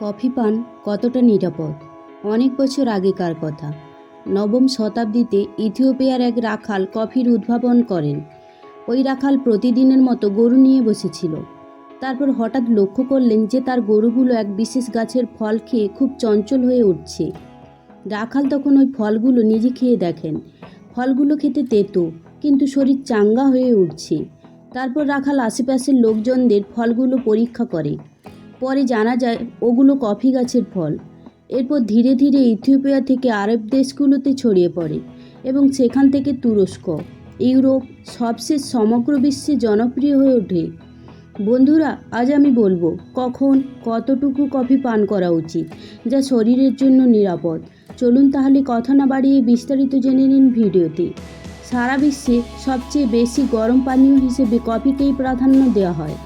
Coffee পান কতটা নিরাপদ? অনেক বছর আগেকার কথা। নবম শতাব্দীতে ইথিওপিয়ার এক রাখাল কফির উদ্ভাবন করেন। ওই রাখাল প্রতিদিনের মতো গরু নিয়ে বসেছিল। তারপর হঠাৎ লক্ষ্য করলেন যে তার গরুগুলো এক বিশেষ গাছের ফল খেয়ে খুব চঞ্চল হয়ে উঠছে। রাখাল তখন ওই ফলগুলো নিজে খেয়ে দেখেন। ফলগুলো খেতে তেতো, কিন্তু শরীর চাঙ্গা হয়ে উঠছে। তারপর রাখাল আশেপাশের লোকজনদের ফলগুলো পরীক্ষা করে। পরে জানা যায়, ওগুলো কফি গাছের ফল। এরপর ধীরে ধীরে ইথিওপিয়া থেকে আরব দেশগুলোতে ছড়িয়ে পড়ে এবং সেখান থেকে তুরস্ক, ইউরোপ, সবশেষ সমগ্র বিশ্বে জনপ্রিয় হয়ে ওঠে। বন্ধুরা, আজ আমি বলব, কখন কতটুকু কফি পান করা উচিত, যা শরীরের জন্য নিরাপদ। চলুন তাহলে কথা না বাড়িয়ে বিস্তারিত জেনে নিন ভিডিওতে সারা বিশ্বে সবচেয়ে বেশি গরম পানীয় হিসেবে কফিকেই প্রাধান্য দেওয়া হয়।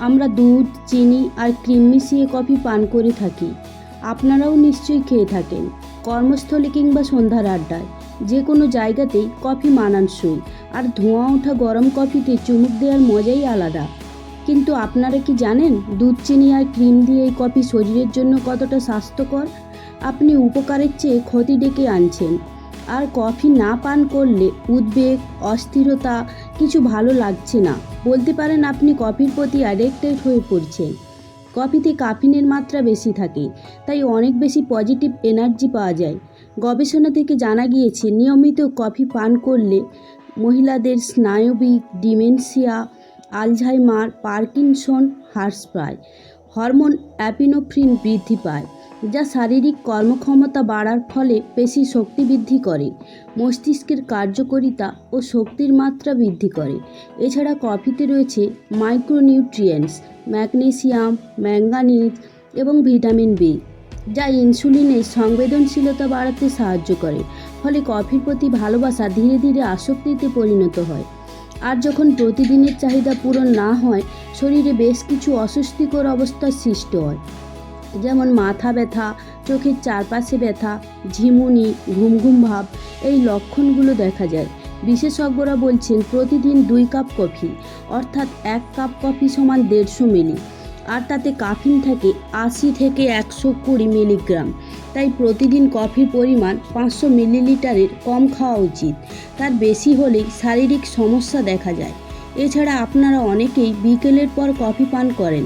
আমরা দুধ, চিনি আর ক্রিম মিশিয়ে কফি পান করে থাকি। আপনারাও নিশ্চয়ই খেয়ে থাকেন। কর্মস্থলে কিংবা সন্ধ্যার আড্ডায়। যে কোনো জায়গাতেই কফি মানানসই। আর ধোঁয়া ওঠা গরম কফিতে চুমুক দেওয়ার মজাই আলাদা। কিন্তু আপনারা কি জানেন, দুধ, চিনি আর ক্রিম দিয়ে এই কফি শরীরের জন্য কতটা স্বাস্থ্যকর? আপনি উপকারের চেয়ে ক্ষতি ডেকে আনছেন। আর কফি না পান করলে উদ্বেগ, অস্থিরতা কিছু ভালো লাগছে না। বলতে পারেন আপনি কফির প্রতি অ্যাডিক্টেড হয়ে পড়ছেন। কফিতে কাফিনের মাত্রা বেশি থাকে, তাই অনেক বেশি পজিটিভ এনার্জি পাওয়া যায়। গবেষণা থেকে জানা গিয়েছে, নিয়মিত কফি পান করলে মহিলাদের স্নায়বিক ডিমেনশিয়া, আলঝাইমার, পার্কিনসন হ্রাস পায়। হরমোন অ্যাপিনোফ্রিন বৃদ্ধি পায়। যা শারীরিক কর্মক্ষমতা বাড়ার ফলে পেশি শক্তি বৃদ্ধি করে, মস্তিষ্কের কার্যকারিতা ও শক্তির মাত্রা বৃদ্ধি করে। এছাড়া কফিতে রয়েছে মাইক্রোনিউট্রিয়েন্টস, ম্যাগনেসিয়াম, ম্যাঙ্গানিজ এবং ভিটামিন বি, যা ইনসুলিনের সংবেদনশীলতা বাড়াতে সাহায্য করে, ফলে কফির প্রতি ভালোবাসা ধীরে ধীরে আসক্তিতে পরিণত হয়। আর যখন প্রতিদিনের চাহিদা পূরণ না হয়, শরীরে বেশ কিছু অস্বস্তিকর অবস্থার সৃষ্টি হয়। যেমন মাথা ব্যথা, চোখের চারপাশে ব্যথা, ঝিমুনি ঘুম ঘুম ভাব, এই লক্ষণগুলো দেখা যায়। বিশেষজ্ঞরা বলছেন প্রতিদিন দুই কাপ কফি, অর্থাৎ এক কাপ কফি সমান দেড়শো মিলি, আর তাতে কাফিন থাকে আশি থেকে একশো কুড়ি মিলিগ্রাম। তাই প্রতিদিন কফির পরিমাণ পাঁচশো মিলিলিটারের কম খাওয়া উচিত। তার বেশি হলেই শারীরিক সমস্যা দেখা যায়। এছাড়া আপনারা অনেকেই বিকেলের পর কফি পান করেন।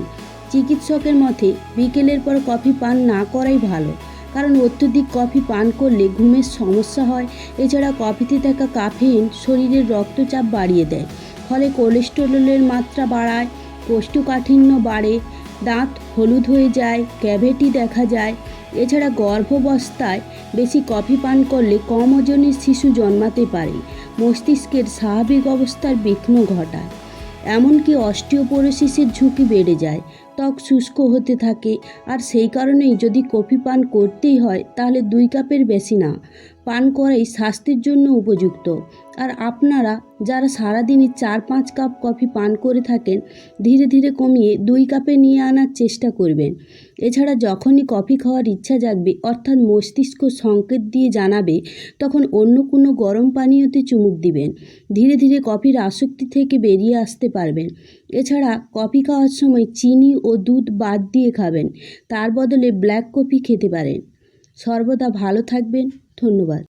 চিকিৎসকের মতে বিকেলের পর কফি পান না করাই ভালো, কারণ অত্যধিক কফি পান করলে ঘুমের সমস্যা হয়। এছাড়া কফিতে থাকা কাফেইন শরীরের রক্তচাপ বাড়িয়ে দেয়, ফলে কোলেস্টেরলের মাত্রা বাড়ায়, কোষ্ঠকাঠিন্য বাড়ে, দাঁত হলুদ হয়ে যায়, ক্যাভিটি দেখা যায়। এছাড়া গর্ভাবস্থায় বেশি কফি পান করলে কম ওজনের শিশু জন্মাতে পারে, মস্তিষ্কের স্বাভাবিক অবস্থার বিঘ্ন ঘটায়। এমনকি অস্টিওপোরোসিসের ঝুঁকি বেড়ে যায়, ত্বক শুষ্ক হতে থাকে, আর সেই কারণেই যদি কফি পান করতেই হয়, তাহলে দুই কাপের বেশি না। পান করাই স্বাস্থ্যের জন্য উপযুক্ত। আর আপনারা যারা সারাদিনই চার পাঁচ কাপ কফি পান করে থাকেন, ধীরে ধীরে কমিয়ে দুই কাপে নিয়ে আনার চেষ্টা করবেন। এছাড়া যখনই কফি খাওয়ার ইচ্ছা জাগবে, অর্থাৎ মস্তিষ্ক সংকেত দিয়ে জানাবে, তখন অন্য কোনো গরম পানীয়তে চুমুক দিবেন। ধীরে ধীরে কফির আসক্তি থেকে বেরিয়ে আসতে পারবেন। এছাড়া কফি খাওয়ার সময় চিনি ও দুধ বাদ দিয়ে খাবেন। তার বদলে ব্ল্যাক কফি খেতে পারেন। সর্বদা ভালো থাকবেন ধন্যবাদ।